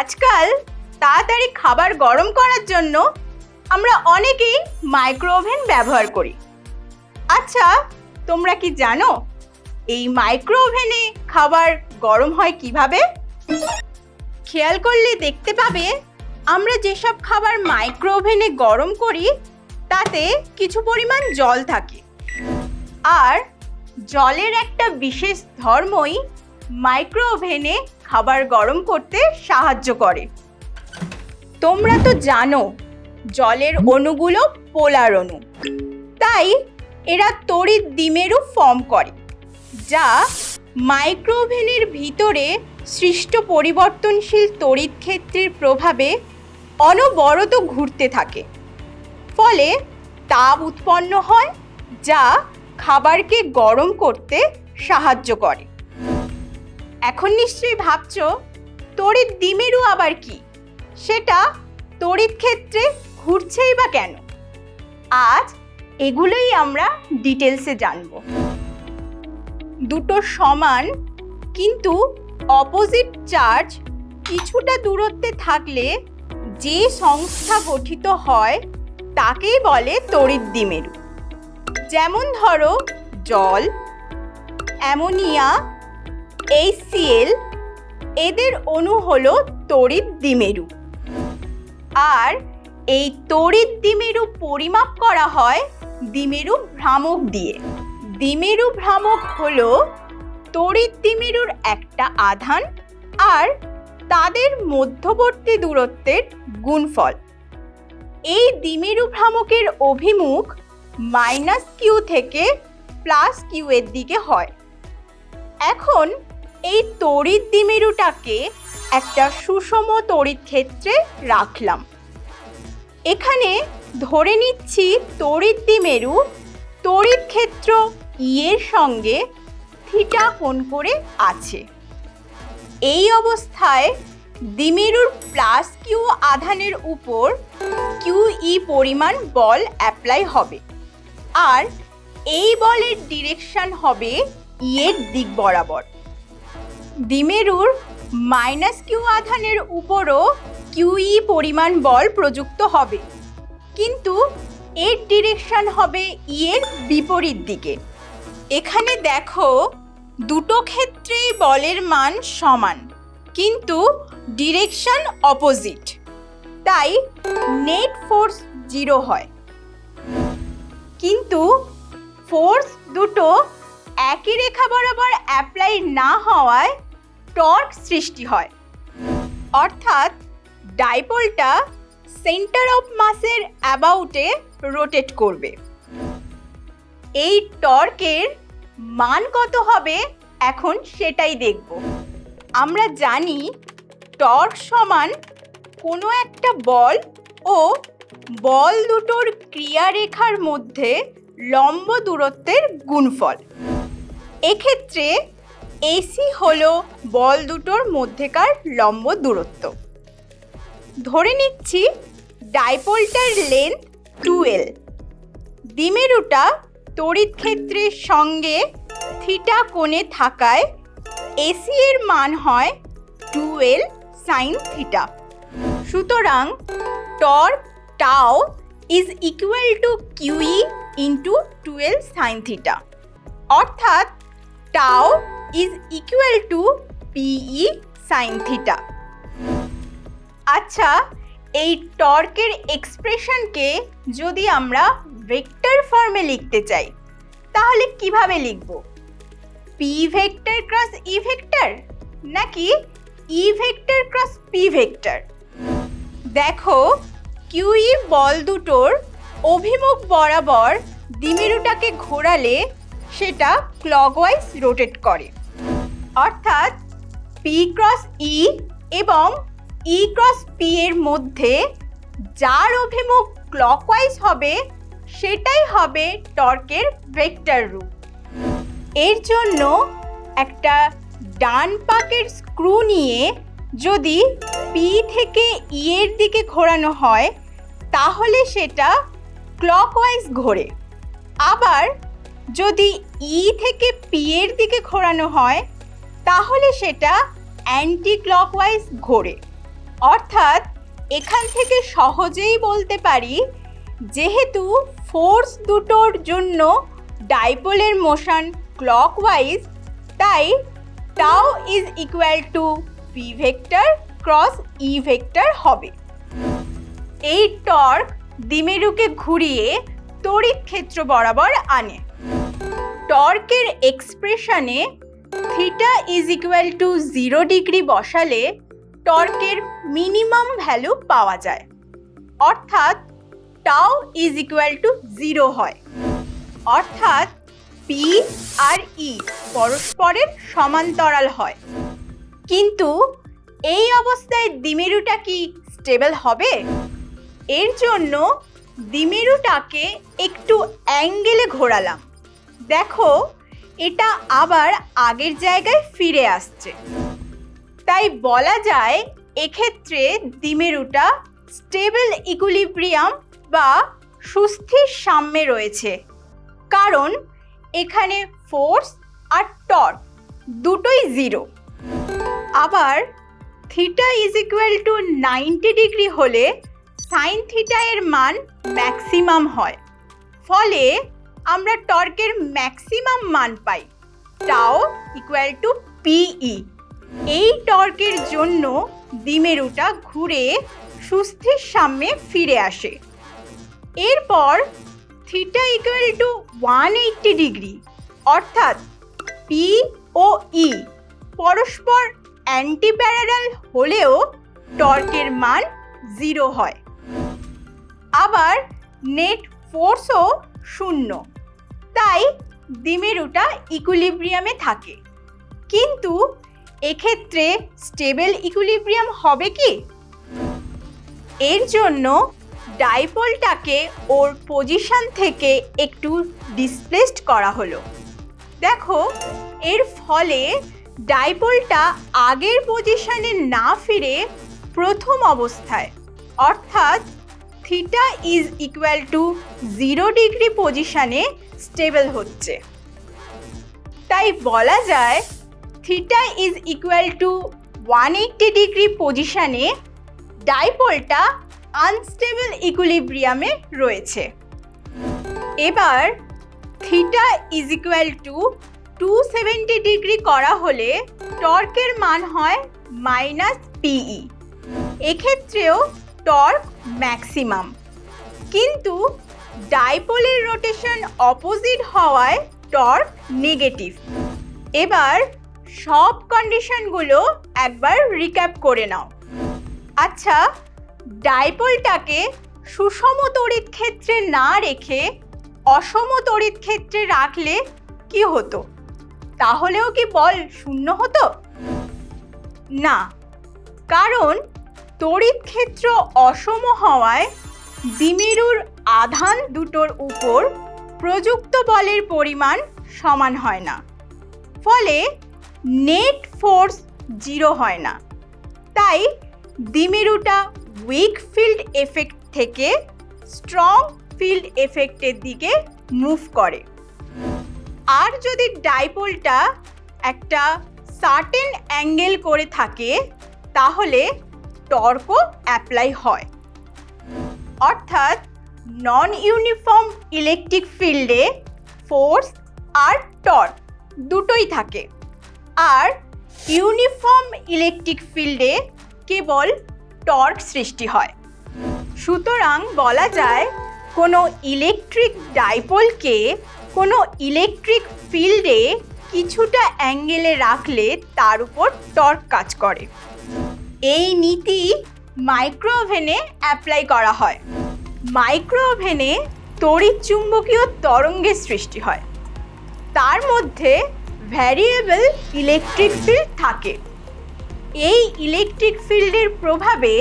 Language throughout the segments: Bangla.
আজকাল তাড়াতাড়ি খাবার গরম করার জন্য আমরা অনেকেই মাইক্রো ওভেন ব্যবহার করি। আচ্ছা তোমরা কি জানো এই মাইক্রো ওভেনে খাবার গরম হয় কীভাবে? খেয়াল করলে দেখতে পাবে আমরা যেসব খাবার মাইক্রো ওভেনে গরম করি, তাতে কিছু পরিমাণ জল থাকে। আর জলের একটা বিশেষ ধর্মই মাইক্রো ওভেনে খাবার গরম করতে সাহায্য করে। তোমরা তো জানো, জলের অণুগুলো পোলার অণু। তাই এরা তড়িৎ ডিমেরও ফর্ম করে, যা মাইক্রো ওভেনের ভিতরে সৃষ্ট পরিবর্তনশীল তড়িৎ ক্ষেত্রের প্রভাবে অনবরত ঘুরতে থাকে। ফলে তাপ উৎপন্ন হয়, যা খাবারকে গরম করতে সাহায্য করে। এখন নিশ্চয়ই ভাবছ, তড়িৎ দ্বিমেরু আবার কি? সেটা তড়িৎ ক্ষেত্রে ঘুরছেই বা কেন? আজ এগুলোই আমরা ডিটেলসে জানব। দুটো সমান কিন্তু অপোজিট চার্জ কিছুটা দূরত্বে থাকলে যে সংস্থা গঠিত হয় তাকেই বলে তড়িৎ দ্বিমেরু। যেমন ধরো, জল, অ্যামোনিয়া এইচসিএল এদের অণু হলো তড়িৎ দ্বিমেরু। আর এই তড়িৎ দ্বিমেরু পরিমাপ করা হয় দ্বিমেরু ভ্রামক দিয়ে। দ্বিমেরু ভ্রামক হলো তড়িৎ দ্বিমেরুর একটা আধান আর তাদের মধ্যবর্তী দূরত্বের গুণফল। এই দ্বিমেরু ভ্রামকের অভিমুখ মাইনাস কিউ থেকে প্লাস কিউ এর দিকে হয়। এখন এই তড়িৎ দ্বিমেরুটাকে একটা সুষম তড়িৎ ক্ষেত্রে রাখলাম। এখানে ধরে নিচ্ছি তড়িৎ দ্বিমেরু তড়িৎ ক্ষেত্র ই এর সঙ্গে থিটা কোণ করে আছে। এই অবস্থায় দ্বিমেরুর প্লাস কিউ আধানের উপর কিউ ই পরিমাণ বল অ্যাপ্লাই হবে। আর এই বলের ডিরেকশন হবে ই এর দিক বরাবর। দ্বিমেরুর মাইনাস কিউ আধানের উপরও কিউই পরিমাণ বল প্রযুক্ত হবে। কিন্তু এর ডিরেকশন হবে ই এর বিপরীত দিকে। এখানে দেখো, দুটো ক্ষেত্রেই বলের মান সমান, কিন্তু ডিরেকশন অপোজিট। তাই নেট ফোর্স জিরো হয়। কিন্তু ফোর্স দুটো একই রেখা বরাবর অ্যাপ্লাই না হওয়ায় টর্ক সৃষ্টি হয়। অর্থাৎ ডাইপোলটা সেন্টার অফ মাসের অ্যাবাউটে রোটেট করবে। এই টর্কের মান কত হবে এখন সেটাই দেখব। আমরা জানি টর্ক সমান কোনো একটা বল ও বল দুটোর ক্রিয়ারেখার মধ্যে লম্ব দূরত্বের গুণফল। এক্ষেত্রে এসি হলো বল দুটোর মধ্যেকার লম্ব দূরত্ব। ধরে নিচ্ছি ডাইপোলটার লেন্থ টুয়েল দ্বিমেরুটা তড়িৎ ক্ষেত্রের সঙ্গে থিটা কোণে থাকায় এসি এর মান হয় টুয়েল সাইন থিটা। সুতরাং torque tau is equal to QE into twelve sine theta. অর্থাৎ tau is equal to PE sine theta আচ্ছা এই টর্কের এক্সপ্রেশনকে যদি আমরা ভেক্টর ফর্মে লিখতে চাই, তাহলে কীভাবে লিখব? P vector cross E vector নাকি E vector cross P vector দেখো কিউই বল দুটোর অভিমুখ বরাবর দ্বিমেরুটাকে ঘোরালে সেটা ক্লকওয়াইজ রোটেট করে। অর্থাৎ পি ক্রস ই এবং ই ক্রস পি এর মধ্যে যার অভিমুখ ক্লকওয়াইজ হবে, সেটাই হবে টর্কের ভেক্টর রূপ। এর জন্য একটা ডান পাকের স্ক্রু নিয়ে যদি পি থেকে ই এর দিকে ঘোরানো হয়, তাহলে সেটা ক্লকওয়াইজ ঘোরে। আবার যদি ই থেকে পি এর দিকে ঘোরানো হয় তাহলে সেটা অ্যান্টি ক্লকওয়াইজ ঘোরে। অর্থাৎ এখান থেকে সহজেই বলতে পারি, যেহেতু ফোর্স দুটোর জন্য ডাইপোলের মোশন ক্লকওয়াইজ তাই tau is equal to P vector cross E vector হবে। এই টর্ক দ্বিমেরুকে ঘুরিয়ে তড়িৎ ক্ষেত্র বরাবর আনে। টর্কের এক্সপ্রেশনে theta is equal to zero degree বসালে টর্কের মিনিমাম ভ্যালু পাওয়া যায়। অর্থাৎ tau is equal to zero হয়। অর্থাৎ পি আর ই পরস্পরের সমান্তরাল হয়। কিন্তু এই অবস্থায় দ্বিমেরুটা কি স্টেবল হবে? এর জন্য দ্বিমেরুটাকে একটু অ্যাঙ্গেলে ঘোরালাম। দেখো এটা আবার আগের জায়গায় ফিরে আসছে। তাই বলা যায়, এক্ষেত্রে দ্বিমেরুটা স্টেবল ইকুলিব্রিয়াম বা সুস্থির সাম্যে রয়েছে। কারণ এখানে ফোর্স আর টর্ক দুটোই জিরো। আবার theta is equal to ninety degree হলে সাইন থিটা এর মান ম্যাক্সিমাম হয়। ফলে আমরা টর্কের ম্যাক্সিমাম মান পাই টাও ইকুয়াল টু পিই এই টর্কের জন্য দ্বিমেরুটা ঘুরে সুস্থির সামনে ফিরে আসে। এরপর theta equal to one eighty degree অর্থাৎ পি ও ই পরস্পর অ্যান্টি প্যারালাল হলেও টর্কের মান জিরো হয়। আবার নেট ফোর্সও শূন্য। তাই দ্বিমেরুটা ইকুলিব্রিয়ামে থাকে। কিন্তু এক্ষেত্রে স্টেবল ইকুলিব্রিয়াম হবে কি? এর জন্য ডাইপোলটাকে ওর পজিশন থেকে একটু ডিসপ্লেসড করা হলো। দেখো, এর ফলে ডাইপোলটা আগের পজিশনে না ফিরে প্রথম অবস্থায়, অর্থাৎ theta is equal to zero degree পজিশানে স্টেবল হচ্ছে। তাই বলা যায় theta is equal to one eighty degree পজিশানে ডাইপোলটা আনস্টেবল ইকুলিব্রিয়ামে রয়েছে। এবার theta is equal to two seventy degree করা হলে টর্কের মান হয় মাইনাস পিই এক্ষেত্রেও টর্ক ম্যাক্সিমাম। কিন্তু ডাইপোলের রোটেশন অপোজিট হওয়ায় টর্ক নেগেটিভ। এবার সব কন্ডিশনগুলো একবার রিক্যাপ করে নাও। আচ্ছা ডাইপোলটাকে সুষম তড়িৎ ক্ষেত্রে না রেখে অসম তড়িৎ ক্ষেত্রে রাখলে কি হতো? তাহলেও কি বল শূন্য হতো? না, কারণ তড়িৎ ক্ষেত্র অসম হওয়ায় দ্বিমেরুর আধান দুটোর উপর প্রযুক্ত বলের পরিমাণ সমান হয় না। ফলে নেট ফোর্স জিরো হয় না। তাই দ্বিমেরুটা উইক ফিল্ড এফেক্ট থেকে স্ট্রং ফিল্ড এফেক্টের দিকে মুভ করে। আর যদি ডাইপোলটা একটা সার্টেন অ্যাঙ্গেল করে থাকে, তাহলে টর্কও অ্যাপ্লাই হয়। অর্থাৎ নন ইউনিফর্ম ইলেকট্রিক ফিল্ডে ফোর্স আর টর্ক দুটোই থাকে। আর ইউনিফর্ম ইলেকট্রিক ফিল্ডে কেবল টর্ক সৃষ্টি হয়। সুতরাং বলা যায়, কোনো ইলেকট্রিক ডাইপোলকে কোনো ইলেকট্রিক ফিল্ডে কিছুটা অ্যাঙ্গেলে রাখলে তার উপর টর্ক কাজ করে। এই নীতি মাইক্রো ওভেনে অ্যাপ্লাই করা হয়। মাইক্রো ওভেনে তড়িৎ চুম্বকীয় তরঙ্গের সৃষ্টি হয়। তার মধ্যে ভ্যারিয়েবল ইলেকট্রিক ফিল্ড থাকে। এই ইলেকট্রিক ফিল্ডের প্রভাবে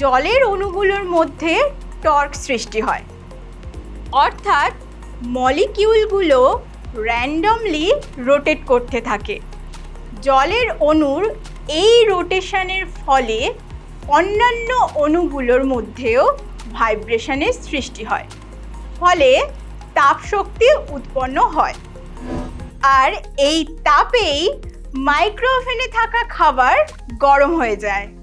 জলের অণুগুলোর মধ্যে টর্ক সৃষ্টি হয়। অর্থাৎ মলিকিউলগুলো র্যান্ডমলি রোটেট করতে থাকে। জলের অণুর এই রোটেশনের ফলে অন্যান্য অণুগুলোর মধ্যেও ভাইব্রেশনের সৃষ্টি হয়। ফলে তাপশক্তি উৎপন্ন হয়। আর এই তাপেই মাইক্রোওভেনে থাকা খাবার গরম হয়ে যায়।